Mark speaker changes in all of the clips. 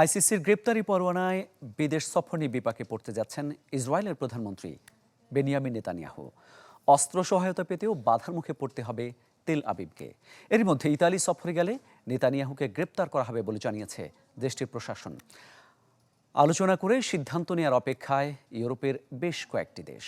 Speaker 1: আইসিসির গ্রেপ্তারি পরোয়ানায় বিদেশ সফরনি বিপাকে পড়তে যাচ্ছেন ইসরায়েলের প্রধানমন্ত্রী বেনিয়ামিন নেতানিয়াহু অস্ত্র সহায়তা পেতেও বাধার মুখে পড়তে হবে তেল আবিবকে এর মধ্যে ইতালি সফরে গেলে নেতানিয়াহুকে গ্রেপ্তার করা হবে বলে জানিয়েছে দেশটির প্রশাসন আলোচনা করে সিদ্ধান্ত নেওয়ার অপেক্ষায় ইউরোপের বেশ কয়েকটি দেশ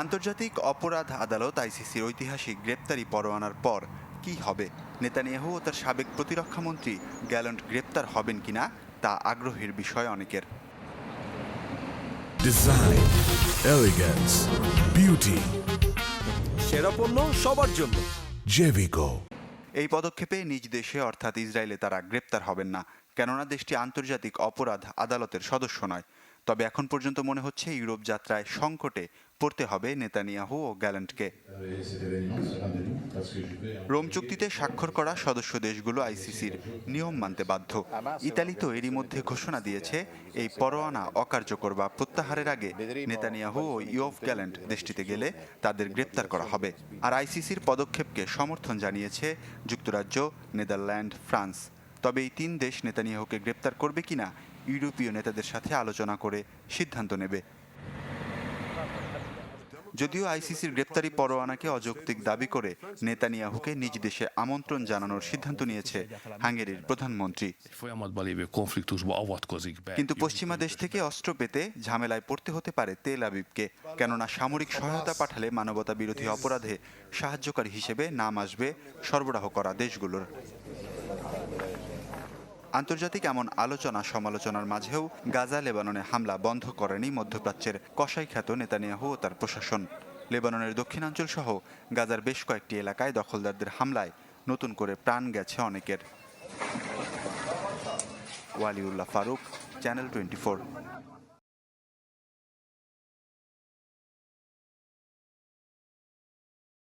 Speaker 2: আন্তর্জাতিক অপরাধ আদালত আইসিসির ঐতিহাসিক গ্রেপ্তারি পরোয়ানার পর কি হবে নেতানিয়াহু ও তার সাবেক প্রতিরক্ষামন্ত্রী গ্যালন্ট গ্রেপ্তার হবেন কি না তা আগ্রহের বিষয় অনেকের
Speaker 3: সবার জন্য
Speaker 1: এই পদক্ষেপে নিজ দেশে অর্থাৎ ইসরায়েলে তারা গ্রেপ্তার হবেন না কেননা দেশটি আন্তর্জাতিক অপরাধ আদালতের সদস্য নয় তবে এখন পর্যন্ত মনে হচ্ছে ইউরোপ যাত্রায় সংকটে পড়তে হবে নেতানিয়াহু ও গ্যালেন্টকে রোম চুক্তিতে স্বাক্ষর করা সদস্য দেশগুলো আইসিসির নিয়ম মানতে বাধ্য ইতালি তো এরই মধ্যে ঘোষণা দিয়েছে এই পরোয়ানা অকার্যকর বা প্রত্যাহারের আগে নেতানিয়াহু ও ইয়ফ গ্যালেন্ট দেশটিতে গেলে তাদের গ্রেপ্তার করা হবে আর আইসিসির পদক্ষেপকে সমর্থন জানিয়েছে যুক্তরাজ্য নেদারল্যান্ড ফ্রান্স তবে এই তিন দেশ নেতানিয়াহুকে গ্রেপ্তার করবে কিনা ইউরোপীয় নেতাদের সাথে আলোচনা করে সিদ্ধান্ত নেবে যদিও আইসিসির গ্রেপ্তারি পরোয়ানাকে অযৌক্তিক দাবি করে নেতানিয়াহুকে নিজ দেশে আমন্ত্রণ জানানোর সিদ্ধান্ত নিয়েছে হাঙ্গেরির প্রধানমন্ত্রী কিন্তু পশ্চিমা দেশ থেকে অস্ত্র পেতে ঝামেলায় পড়তে হতে পারে তেল আবিবকে কেননা সামরিক সহায়তা পাঠালে মানবতা বিরোধী অপরাধে সাহায্যকারী হিসেবে নাম আসবে সরবরাহ করা দেশগুলোর আন্তর্জাতিক এমন আলোচনা সমালোচনার মাঝেও গাজা লেবাননে হামলা বন্ধ করেনি মধ্যপ্রাচ্যের কষাইখ্যাত নেতানিয়াহু ও তার প্রশাসন লেবাননের দক্ষিণাঞ্চল সহ গাজার বেশ কয়েকটি এলাকায় দখলদারদের হামলায় নতুন করে প্রাণ গেছে অনেকের
Speaker 4: ওয়ালিউল্লাহ ফারুক চ্যানেল টোয়েন্টি